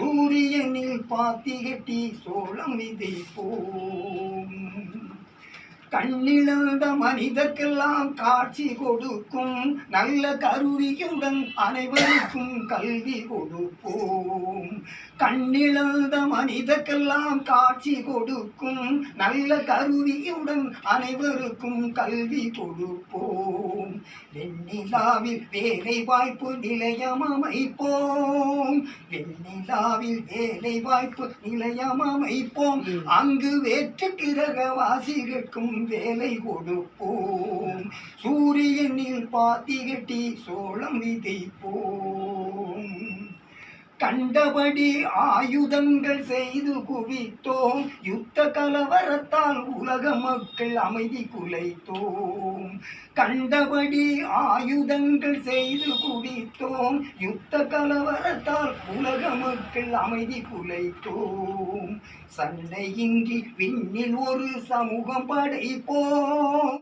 சூரியனில் பாத்தி கட்டி சோளம் விதைப்போம். கண்ணிழந்த மனிதர்க்கெல்லாம் காட்சி கொடுக்கும். நல்ல கருவியுடன் அனைவருக்கும் கல்வி கொடுப்போம். கண்ணிழந்த மனிதக்கெல்லாம் காட்சி கொடுக்கும் நல்ல கருவியுடன் அனைவருக்கும் கல்வி கொடுப்போம். வெண்ணிலாவில் வேலை வாய்ப்பு நிலையம் அமைப்போம் வெண்ணிலாவில் வேலை வாய்ப்பு நிலையம் அமைப்போம் அங்கு வேற்று கிரகவாசிகளுக்கும் வேலை கொடுப்போம். சூரியனில் பாத்தி கட்டி சோளம் விதைப்போம். கண்டபடி ஆயுதங்கள் செய்து குவித்தோம். யுத்த கலவரத்தால் உலக மக்கள் அமைதி குலைத்தோம். கண்டபடி ஆயுதங்கள் செய்து குவித்தோம். யுத்த கலவரத்தால் உலக மக்கள் அமைதி குலைத்தோம். சண்டையின்றி விண்ணில் ஒரு சமூகம் படைப்போம்.